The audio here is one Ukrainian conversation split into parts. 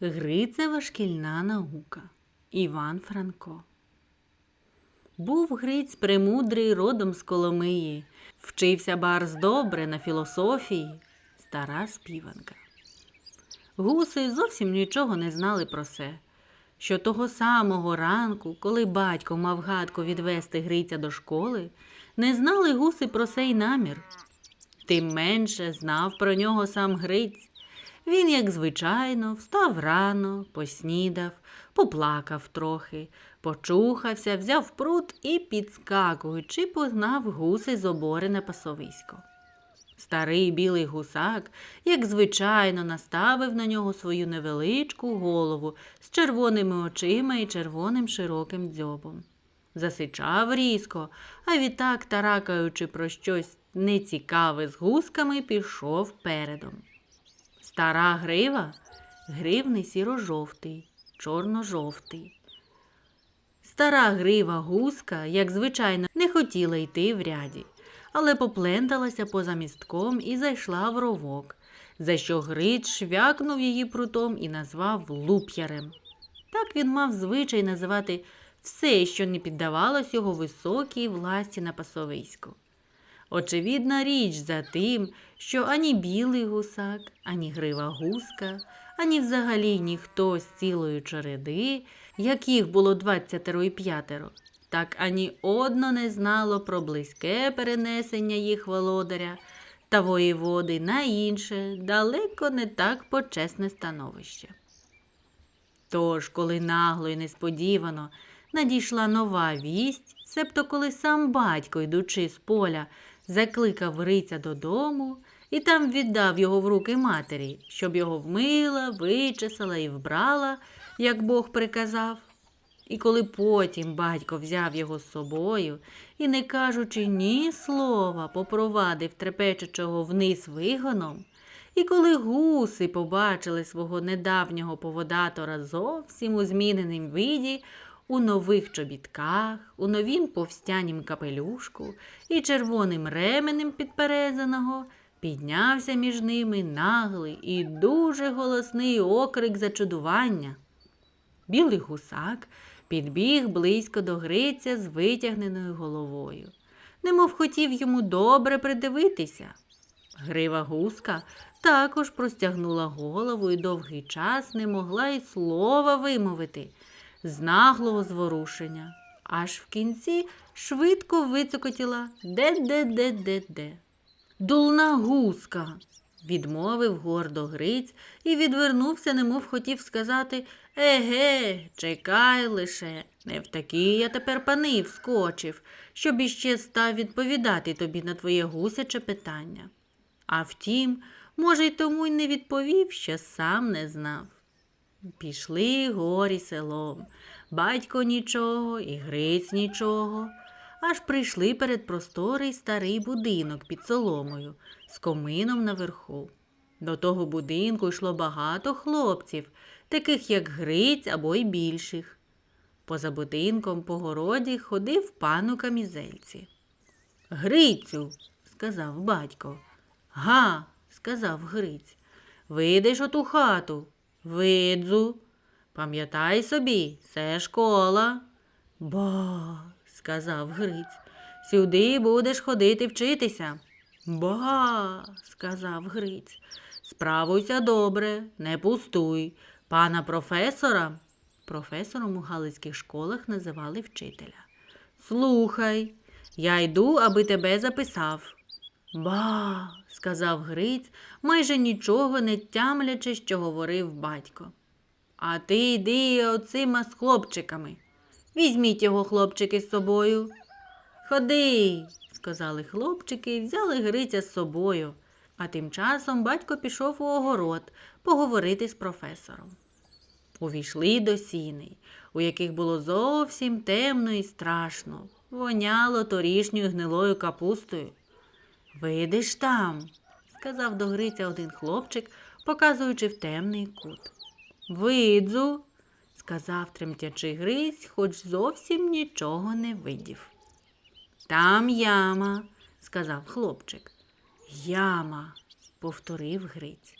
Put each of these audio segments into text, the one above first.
Грицева шкільна наука. Іван Франко. Був Гриць премудрий родом з Коломиї, вчився барз добре на філософії, стара співанка. Гуси зовсім нічого не знали про це, що того самого ранку, коли батько мав гадку відвести Гриця до школи, не знали гуси про сей намір. Тим менше знав про нього сам Гриць. Він, як звичайно, встав рано, поснідав, поплакав трохи, почухався, взяв прут і, підскакуючи, погнав гуси з обори на пасовисько. Старий білий гусак, як звичайно, наставив на нього свою невеличку голову з червоними очима і червоним широким дзьобом. Засичав різко, а відтак, таракаючи про щось нецікаве з гусками, пішов передом. Стара грива гривний сіро-жовтий, чорно-жовтий. Стара грива гуска, як звичайно, не хотіла йти в ряді, але попленталася поза містком і зайшла в ровок, за що Гриць швякнув її прутом і назвав луп'ярем. Так він мав звичай називати все, що не піддавалось його високій власті на пасовиську. Очевидна річ за тим, що ані білий гусак, ані грива гуска, ані взагалі ніхто з цілої череди, яких було двадцятеро і п'ятеро, так ані одно не знало про близьке перенесення їх володаря та воєводи на інше, далеко не так почесне становище. Тож, коли нагло і несподівано надійшла нова вість, себто коли сам батько, йдучи з поля, закликав Гриця додому і там віддав його в руки матері, щоб його вмила, вичесала і вбрала, як Бог приказав. І коли потім батько взяв його з собою і, не кажучи ні слова, попровадив трепечучого вниз вигоном, і коли гуси побачили свого недавнього поводатора зовсім у зміненім виді, у нових чобітках, у новім повстянім капелюшку і червоним ременем підперезаного, піднявся між ними наглий і дуже голосний окрик зачудування. Білий гусак підбіг близько до Гриця з витягненою головою, немов хотів йому добре придивитися. Грива гуска також простягнула голову і довгий час не могла й слова вимовити з наглого зворушення. Аж в кінці швидко вицокотіла де-де-де-де-де. Дулна гуска, відмовив гордо Гриць і відвернувся, немов хотів сказати Еге, чекай лише, не в такі я тепер пани вскочив, щоб іще став відповідати тобі на твоє гусяче питання. А втім, може, й тому й не відповів, що сам не знав. Пішли горі селом. Батько нічого, і Гриць нічого. Аж прийшли перед просторий старий будинок під соломою з комином наверху. До того будинку йшло багато хлопців, таких як Гриць або й більших. Поза будинком по городі ходив пан у камізельці. Грицю, сказав батько. Га, сказав Гриць. Вийдеш оту хату. Видзу. Пам'ятай собі, це школа. Ба, сказав Гриць, сюди будеш ходити вчитися. Ба, сказав Гриць, справуйся добре, не пустуй. Пана професора. Професором у галицьких школах називали вчителя. Слухай, я йду, аби тебе записав. Ба, сказав Гриць, майже нічого не тямлячи, що говорив батько. А ти йди оцима з хлопчиками. Візьміть його, хлопчики, з собою. Ходи, сказали хлопчики і взяли Гриця з собою. А тим часом батько пішов у огород поговорити з професором. Увійшли до сіней, у яких було зовсім темно і страшно, воняло торішньою гнилою капустою. Видиш там, сказав до Гриця один хлопчик, показуючи в темний кут. Видзу, сказав тремтячи Грись, хоч зовсім нічого не видів. Там яма, сказав хлопчик. Яма, повторив Гриць.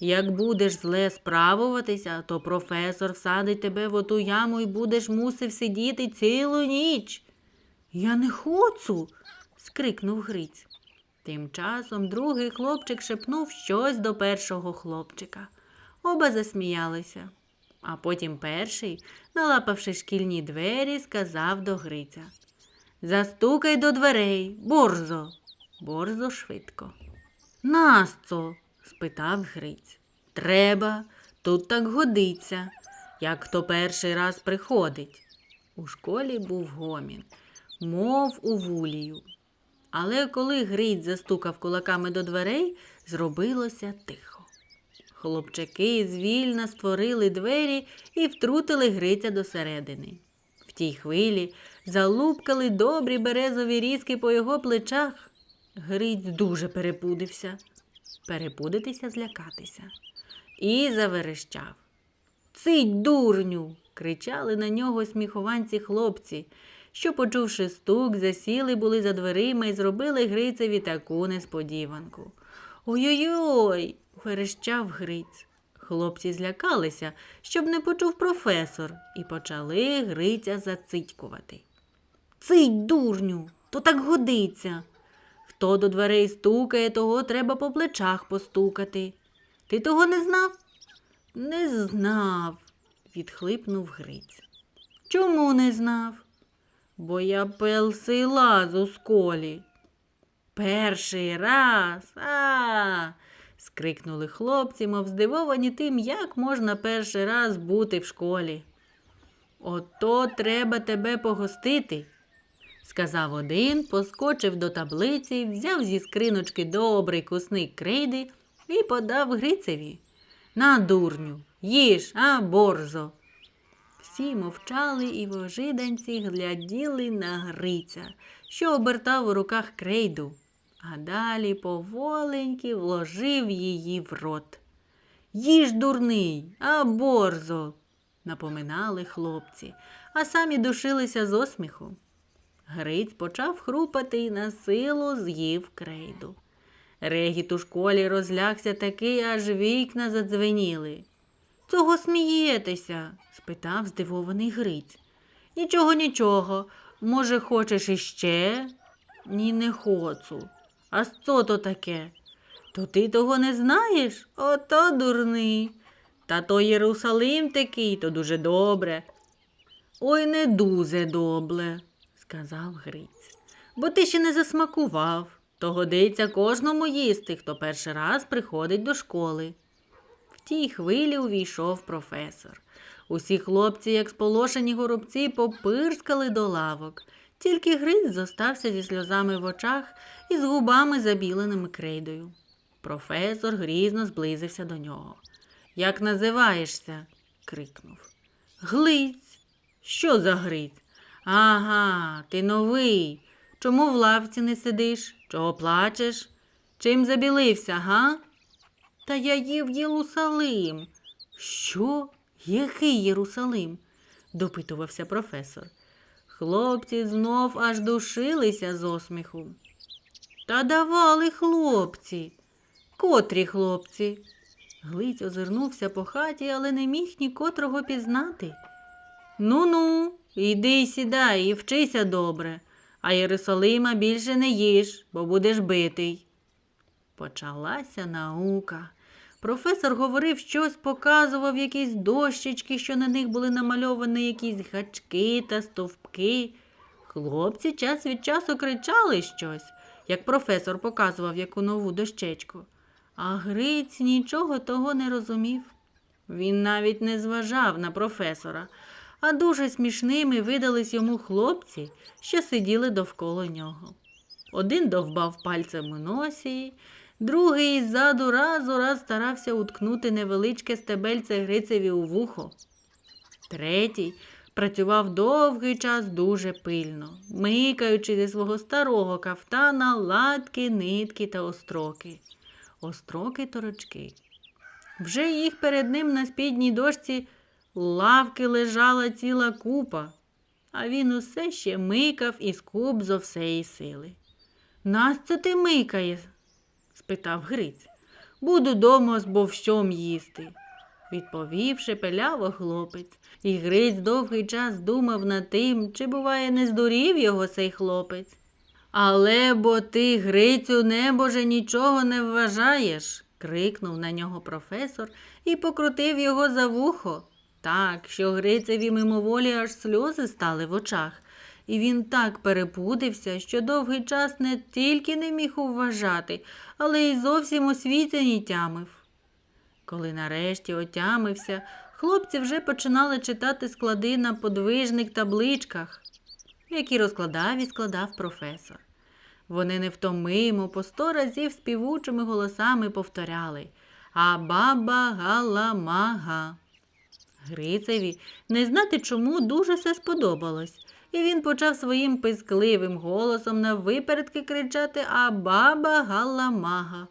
Як будеш зле справуватися, то професор всадить тебе в оту яму і будеш мусив сидіти цілу ніч. Я не хочу. скрикнув Гриць. Тим часом другий хлопчик шепнув щось до першого хлопчика. Оба засміялися. А потім перший, налапавши шкільні двері, сказав до Гриця Застукай до дверей, борзо. Борзо швидко. Насто? спитав Гриць. Треба, тут так годиться, як хто перший раз приходить. У школі був гомін, мов у вулію. Але коли Гриць застукав кулаками до дверей, зробилося тихо. Хлопчаки звільно створили двері і втрутили Гриця досередини. В тій хвилі залупкали добрі березові різки по його плечах. Гриць дуже перепудився. Перепудитися, злякатися. І заверещав. Цить, дурню. кричали на нього сміхованці хлопці, що, почувши стук, засіли були за дверима і зробили Грицеві таку несподіванку. Ой-ой-ой. верещав Гриць. Хлопці злякалися, щоб не почув професор, і почали Гриця зацитькувати. Цить, дурню, то так годиться. Хто до дверей стукає, того треба по плечах постукати. Ти того не знав? Не знав, відхлипнув Гриць. Чому не знав? Бо я пелсий лаз у. Перший раз. А. скрикнули хлопці, мов здивовані тим, як можна перший раз бути в школі. Ото треба тебе погостити, сказав один, поскочив до таблиці, взяв зі скриночки добрий кусник крейди і подав Грицеві. На, дурню, їж, а борзо. Всі мовчали і в ожиданці гляділи на Гриця, що обертав у руках крейду, а далі поволеньки вложив її в рот. Їж, дурний, а борзо, напоминали хлопці, а самі душилися з осміху. Гриць почав хрупати і на силу з'їв крейду. Регіт у школі розлягся такий, аж вікна задзвеніли. Цього смієтеся? спитав здивований Гриць. Нічого, нічого. Може, хочеш іще? Ні, не хочу. А що то таке? То ти того не знаєш? Ото дурний. Та то Єрусалим такий, то дуже добре. Ой, не дуже добре, сказав Гриць. Бо ти ще не засмакував. То годиться кожному їсти, хто перший раз приходить до школи. Тій хвилі увійшов професор. Усі хлопці, як сполошені горобці, попирскали до лавок. Тільки Гриць зостався зі сльозами в очах і з губами забіленими крейдою. Професор грізно зблизився до нього. Як називаєшся? крикнув. Глиць. Що за Гриць? Ага, ти новий. Чому в лавці не сидиш? Чого плачеш? Чим забілився, га? Та я їв Єрусалим. Що? Який Єрусалим? допитувався професор. Хлопці знов аж душилися з осміху. Та давали хлопці. Котрі хлопці? Глиць озирнувся по хаті, але не міг нікотрого пізнати. Ну ну, іди сідай і вчися добре, а Єрусалима більше не їж, бо будеш битий. Почалася наука. Професор говорив щось, показував якісь дощечки, що на них були намальовані якісь гачки та стовпки. Хлопці час від часу кричали щось, як професор показував яку нову дощечку. А Гриць нічого того не розумів. Він навіть не зважав на професора, а дуже смішними видались йому хлопці, що сиділи довкола нього. Один довбав пальцем у носі, другий ззаду раз у раз старався уткнути невеличке стебельце Грицеві у вухо. Третій працював довгий час дуже пильно, микаючи зі свого старого кафтана латки, нитки та остроки. Остроки торочки. Вже їх перед ним на спідній дошці лавки лежала ціла купа, а він усе ще микав і скуб зо всеї сили. Нас це ти микає? Спитав Гриць. Буду дома з бовщом їсти, відповів шепеляво хлопець. І Гриць довгий час думав над тим, чи буває не здурів його цей хлопець. Але бо ти, Грицю, небоже, нічого не вважаєш, крикнув на нього професор і покрутив його за вухо. Так, що Грицеві мимоволі аж сльози стали в очах, і він так перепудився, що довгий час не тільки не міг уважати, але й зовсім у тямив. Коли нарешті отямився, хлопці вже починали читати склади на подвижних табличках, які розкладав і складав професор. Вони невтомимо по сто разів співучими голосами повторяли А баба галамага. Грицеві не знати чому дуже все сподобалось, і він почав своїм пискливим голосом на випередки кричати баба галамага.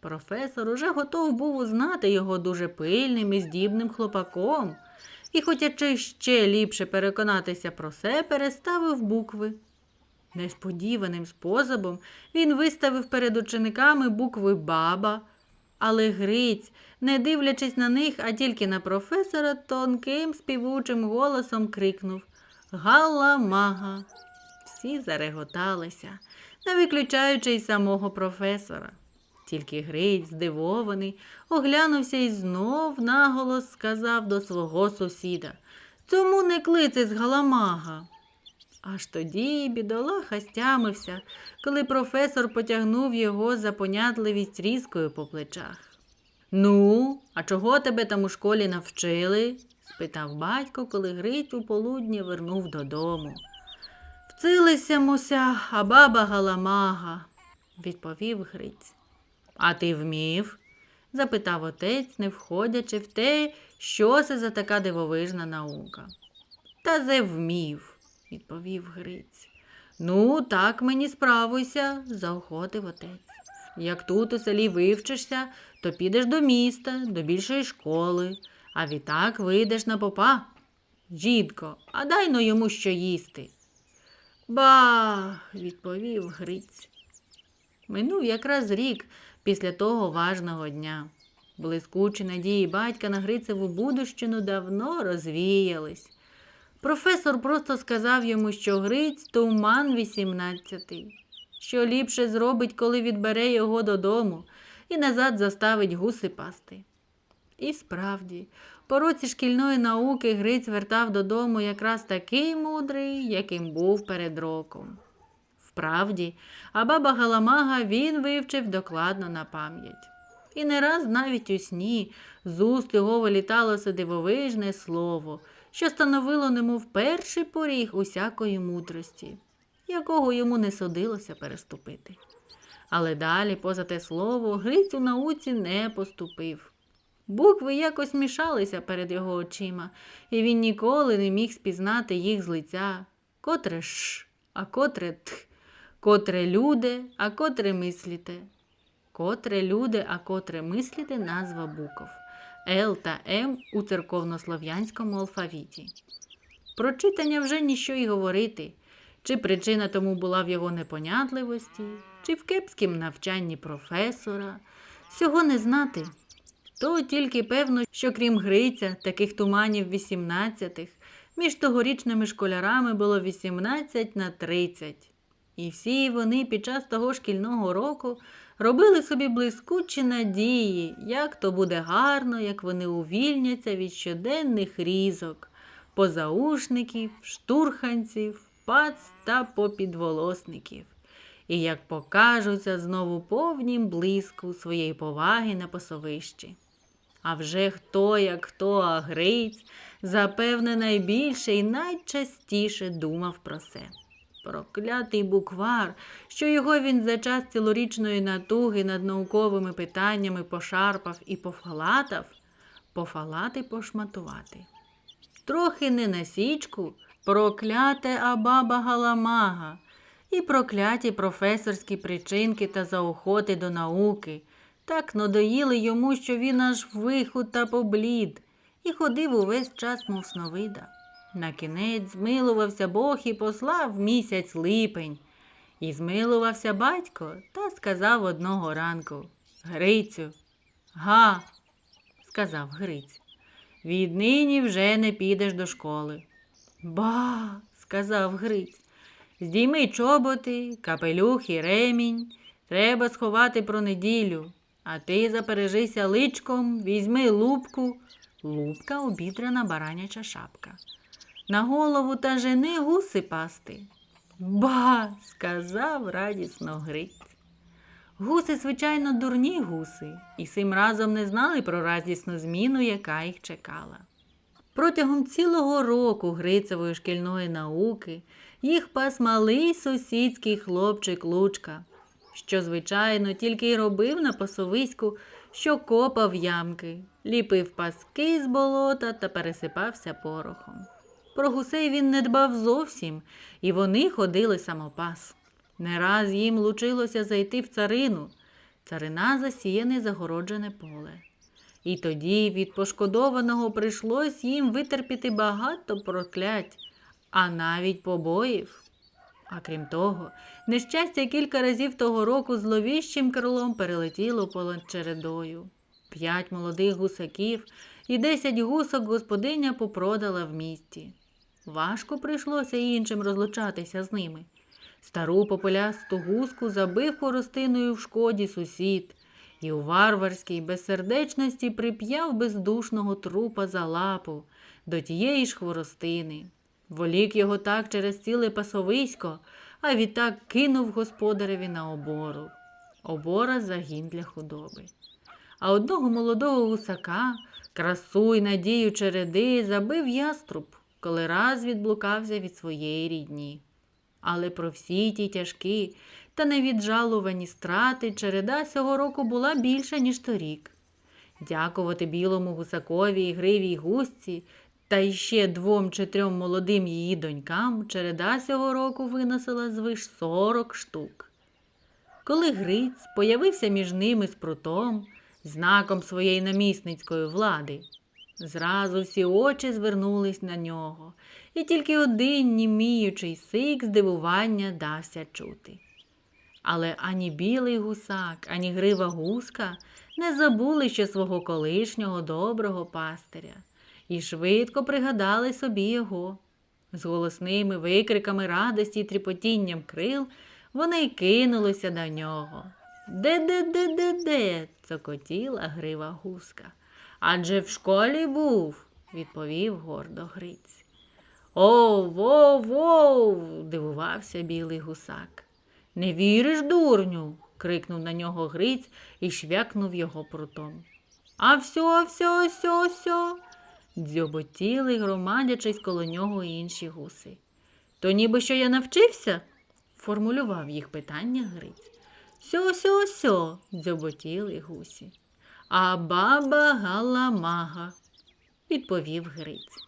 Професор уже готов був узнати його дуже пильним і здібним хлопаком, і, хотячи ще ліпше переконатися про це, переставив букви. Несподіваним способом він виставив перед учениками букви баба, але Гриць, не дивлячись на них, а тільки на професора, тонким співучим голосом крикнув Галамага. Всі зареготалися, не виключаючи й самого професора. Тільки Гриць, здивований, оглянувся і знов наголос сказав до свого сусіда Цьому не клице з галамага. Аж тоді бідолаха стямився, коли професор потягнув його за понятливість різкою по плечах. Ну, а чого тебе там у школі навчили? Спитав батько, коли Гриць у полудні вернув додому. Вцилися муся, а баба галамага, відповів Гриць. А ти вмів? запитав отець, не входячи в те, що це за така дивовижна наука. Та зе вмів, відповів Гриць. Ну, так мені справуйся, заохотив отець. Як тут у селі вивчишся, то підеш до міста, до більшої школи, а відтак вийдеш на попа. Жідко, а дай но йому що їсти. Ба, відповів Гриць. Минув якраз рік після того важного дня. Блискучі надії батька на Грицеву будущину давно розвіялись. Професор просто сказав йому, що Гриць туман вісімнадцятий, що ліпше зробить, коли відбере його додому і назад заставить гуси пасти. І справді, по році шкільної науки Гриць вертав додому якраз такий мудрий, яким був перед роком. Вправді, а баба Галамага він вивчив докладно на пам'ять. І не раз навіть у сні з уст його виліталося дивовижне слово, що становило немов перший поріг усякої мудрості, якого йому не судилося переступити. Але далі, поза те слово, Гриць у науці не поступив. Букви якось мішалися перед його очима, і він ніколи не міг спізнати їх з лиця, котре ш, а котре т, котре люди, а котре мисліте. Котре люди, а котре мисліте назва букв Л та М у церковнослов'янському алфавіті. Про читання вже ніщо й говорити, чи причина тому була в його непонятливості, чи в кепськім навчанні професора, всього не знати. То тільки певно, що крім Гриця, таких туманів 18-х, між тогорічними школярами було 18 на 30. І всі вони під час того шкільного року робили собі блискучі надії, як то буде гарно, як вони увільняться від щоденних різок, позаушників, штурханців, пац та попідволосників. І як покажуться знову повнім блиску своєї поваги на посовищі. А вже хто, як хто, а Гриць, запевне, найбільше і найчастіше думав про це. Проклятий буквар, що його він за час цілорічної натуги над науковими питаннями пошарпав і пофалатав, пофалати пошматувати. Трохи не на січку, прокляте абаба галамага, і прокляті професорські причинки та заохоти до науки. Так надоїли йому, що він аж вихуд та поблід, і ходив увесь час, мов сновида. На кінець змилувався Бог і послав місяць липень. І змилувався батько та сказав одного ранку Грицю, Га, сказав Гриць. Віднині вже не підеш до школи. Ба, сказав Гриць. Здійми чоботи, капелюх і ремінь. Треба сховати про неділю. А ти запережися личком, візьми лупку. Лупка обідрана бараняча шапка. На голову та жени гуси пасти. Ба, сказав радісно Гриць. Гуси, звичайно, дурні гуси, і сим разом не знали про радісну зміну, яка їх чекала. Протягом цілого року Грицевої шкільної науки їх пас малий сусідський хлопчик Лучка, що, звичайно, тільки й робив на пасовиську, що копав ямки, ліпив паски з болота та пересипався порохом. Про гусей він не дбав зовсім, і вони ходили самопас. Не раз їм лучилося зайти в царину. Царина засіяне загороджене поле. І тоді від пошкодованого прийшлось їм витерпіти багато проклять, а навіть побоїв. А крім того, нещастя кілька разів того року зловіщим крилом перелетіло понад чередою. П'ять молодих гусаків і десять гусок господиня попродала в місті. Важко прийшлося іншим розлучатися з ними. Стару попелясту гуску забив хоростиною в шкоді сусід, і у варварській безсердечності прип'яв бездушного трупа за лапу до тієї ж хворостини. Волік його так через ціле пасовисько, а відтак кинув господареві на обору. Обора загін для худоби. А одного молодого гусака, красу й надію череди, забив яструб, коли раз відблукався від своєї рідні. Але про всі ті тяжкі та невіджалувані страти череда цього року була більша, ніж торік. Дякувати білому гусакові і гривій гусці та іще двом чи трьом молодим її донькам череда цього року виносила звиш сорок штук. Коли Гриць появився між ними з прутом, знаком своєї намісницької влади, зразу всі очі звернулись на нього, і тільки один німіючий сик здивування дався чути. Але ані білий гусак, ані грива гуска не забули ще свого колишнього доброго пастиря і швидко пригадали собі його. З голосними викриками радості й тріпотінням крил вони й кинулися до нього. Де-де-де-де-де? цокотіла грива гуска. Адже в школі був, відповів гордо Гриць. Ов, ов, ов, дивувався білий гусак. Не віриш, дурню? крикнув на нього Гриць і швякнув його прутом. А всьо, всьо, всьо, всьо. Дзьоботіли, громадячись коло нього інші гуси. То ніби що я навчився? формулював їх питання Гриць. Сьо, сьо, сьо, дзьоботіли гусі. А баба галамага, відповів Гриць.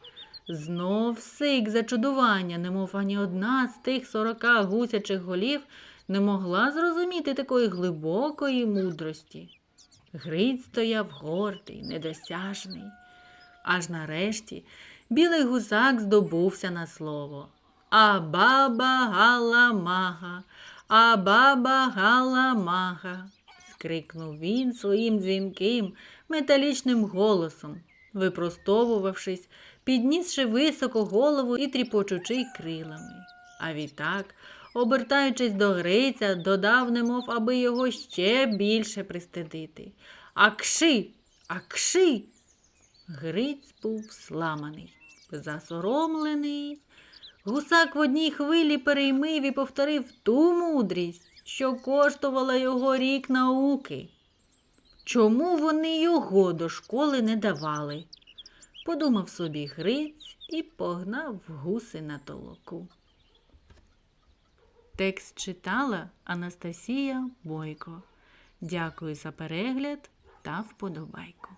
Знов сик зачудування, немов ані одна з тих сорока гусячих голів не могла зрозуміти такої глибокої мудрості. Гриць стояв гордий, недосяжний. Аж нарешті білий гусак здобувся на слово. А баба галамага, а баба галамага, скрикнув він своїм дзвінким, металічним голосом, випростовувавшись, піднісши високо голову і тріпочучи крилами. А відтак, обертаючись до Гриця, додав, немов аби його ще більше пристидити. Акши, акши. Гриць був сламаний, засоромлений. Гусак в одній хвилі переймив і повторив ту мудрість, що коштувала його рік науки. Чому вони його до школи не давали? Подумав собі Гриць і погнав гуси на толоку. Текст читала Анастасія Бойко. Дякую за перегляд та вподобайку.